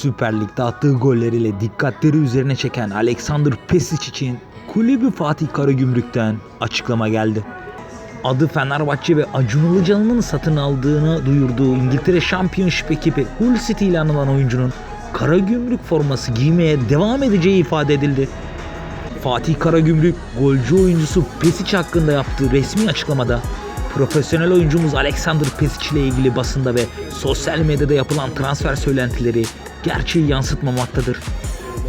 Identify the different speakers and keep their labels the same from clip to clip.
Speaker 1: Süper Lig'de attığı golleriyle dikkatleri üzerine çeken Alexander Pesic için kulübü Fatih Karagümrük'ten açıklama geldi. Adı Fenerbahçe ve Acun Ilıcalı'nın satın aldığını duyurduğu İngiltere Championship ekibi Hull City ile anılan oyuncunun Karagümrük forması giymeye devam edeceği ifade edildi. Fatih Karagümrük golcü oyuncusu Pesic hakkında yaptığı resmi açıklamada profesyonel oyuncumuz Alexander Pesic ile ilgili basında ve sosyal medyada yapılan transfer söylentileri gerçeği yansıtmamaktadır.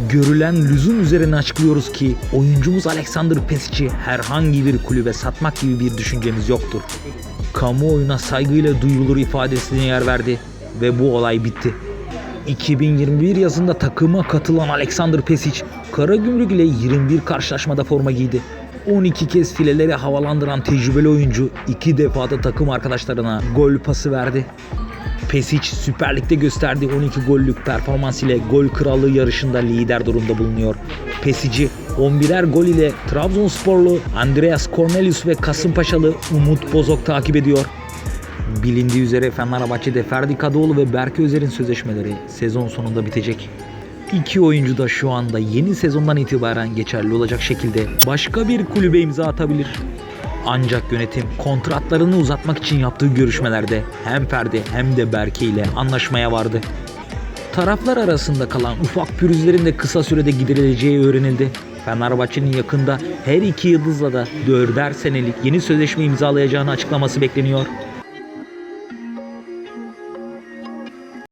Speaker 1: Görülen lüzum üzerine açıklıyoruz ki oyuncumuz Alexander Pesic'i herhangi bir kulübe satmak gibi bir düşüncemiz yoktur. Kamuoyuna saygıyla duyulur ifadesine yer verdi ve bu olay bitti. 2021 yazında takıma katılan Alexander Pesic, Karagümrük ile 21 karşılaşmada forma giydi. 12 kez fileleri havalandıran tecrübeli oyuncu iki defada takım arkadaşlarına gol pası verdi. Pesic Süper Lig'de gösterdiği 12 gollük performans ile gol krallığı yarışında lider durumda bulunuyor. Pesic'i 11'er gol ile Trabzonsporlu Andreas Cornelius ve Kasımpaşalı Umut Bozok takip ediyor. Bilindiği üzere Fenerbahçe'de Ferdi Kadıoğlu ve Berke Özer'in sözleşmeleri sezon sonunda bitecek. İki oyuncu da şu anda yeni sezondan itibaren geçerli olacak şekilde başka bir kulübe imza atabilir. Ancak yönetim kontratlarını uzatmak için yaptığı görüşmelerde hem Ferdi hem de Berke ile anlaşmaya vardı. Taraflar arasında kalan ufak pürüzlerin de kısa sürede giderileceği öğrenildi. Fenerbahçe'nin yakında her iki yıldızla da dörder senelik yeni sözleşme imzalayacağını açıklaması bekleniyor.